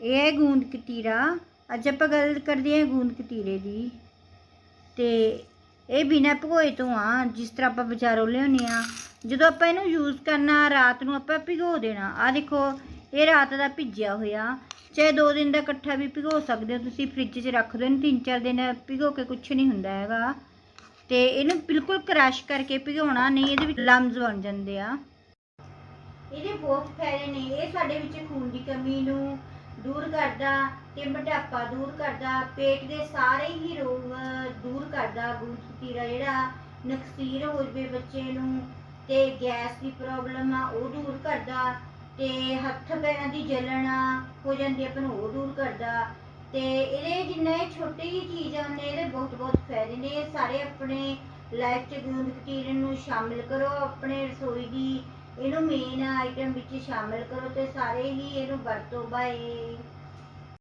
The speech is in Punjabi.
ਇਹ ਹੈ ਗੂੰਦ ਕਤੀਰਾ, ਅੱਜ ਆਪਾਂ ਗੱਲ ਕਰਦੇ ਹਾਂ ਗੂੰਦ ਕਤੀਰੇ ਦੀ। ਤੇ ਇਹ ਬਿਨਾਂ ਭਗੋਏ ਤੋਂ ਆ, ਜਿਸ ਤਰ੍ਹਾਂ ਆਪਾਂ ਬਾਜ਼ਾਰੋਂ ਲਿਆਉਂਦੇ ਆ ਜਦੋਂ ਆਪਾਂ ਇਹਨੂੰ ਯੂਜ਼ ਕਰਨਾ, ਰਾਤ ਨੂੰ ਆਪਾਂ ਭਿਗੋ ਦੇਣਾ। ਆ ਦੇਖੋ, ਇਹ ਰਾਤ ਦਾ ਭਿੱਜਿਆ ਹੋਇਆ। ਚਾਹੇ 2 ਦਿਨ ਦਾ ਇਕੱਠਾ ਵੀ ਭਿਗੋ ਸਕਦੇ ਹੋ ਤੁਸੀਂ ਫ੍ਰਿਜ 'ਚ ਰੱਖ ਦਿਓ ਤਿੰਨ ਚਾਰ ਦਿਨ ਭਿਗੋ ਕੇ ਕੁਝ ਨਹੀਂ ਹੁੰਦਾ ਹੈਗਾ। ਤੇ ਇਹਨੂੰ ਬਿਲਕੁਲ ਕ੍ਰਸ਼ ਕਰਕੇ ਭਿਗਾਉਣਾ ਨਹੀਂ ਇਹਦੇ ਵਿੱਚ ਲੰਮਸ ਬਣ ਜਾਂਦੇ ਆ। ਇਹਦੇ ਬਹੁਤ ਫਾਇਦੇ ਨੇ। ਇਹ ਸਾਡੇ ਵਿੱਚ ਖੂਨ ਦੀ ਕਮੀ ਨੂੰ ਕਰਦਾ ਤੇ ਮੋਟਾਪਾ ਦੂਰ ਕਰਦਾ, ਪੇਟ ਦੇ ਸਾਰੇ ਹੀ ਰੋਗ ਦੂਰ ਕਰਦਾ। ਗੂੰਦ ਕਤੀਰਾ ਜਿਹੜਾ ਨਕਸੀਰ ਹੋ ਜਵੇ ਬੱਚੇ ਨੂੰ ਤੇ ਗੈਸ ਦੀ ਪ੍ਰੋਬਲਮ ਆ, ਉਹ ਦੂਰ ਕਰਦਾ ਤੇ ਹੱਥ ਪੈਰਾਂ ਦੀ ਜਲਣ ਹੋ ਜਾਂਦੀ ਆਪਾਂ ਨੂੰ ਉਹ ਦੂਰ ਕਰਦਾ। ਤੇ ਇਹਦੇ ਜਿੰਨਾ ਇਹ ਛੋਟੀ ਜਿਹੀ ਚੀਜ਼ ਆ ਇਹਦੇ ਬਹੁਤ ਬਹੁਤ ਫਾਇਦੇ ਨੇ। ਇਹ ਸਾਰੇ ਆਪਣੇ ਲਾਈਫ 'ਚ ਗੂੰਦ ਕਤੀਰੇ ਨੂੰ ਸ਼ਾਮਿਲ ਕਰੋ, ਆਪਣੇ ਰਸੋਈ ਦੀ ਇਹਨੂੰ ਮੇਨ ਆਈਟਮ ਵਿੱਚ ਸ਼ਾਮਿਲ ਕਰੋ ਤੇ ਸਾਰੇ ਹੀ ਇਹਨੂੰ ਵਰਤੋ ਬਾਏ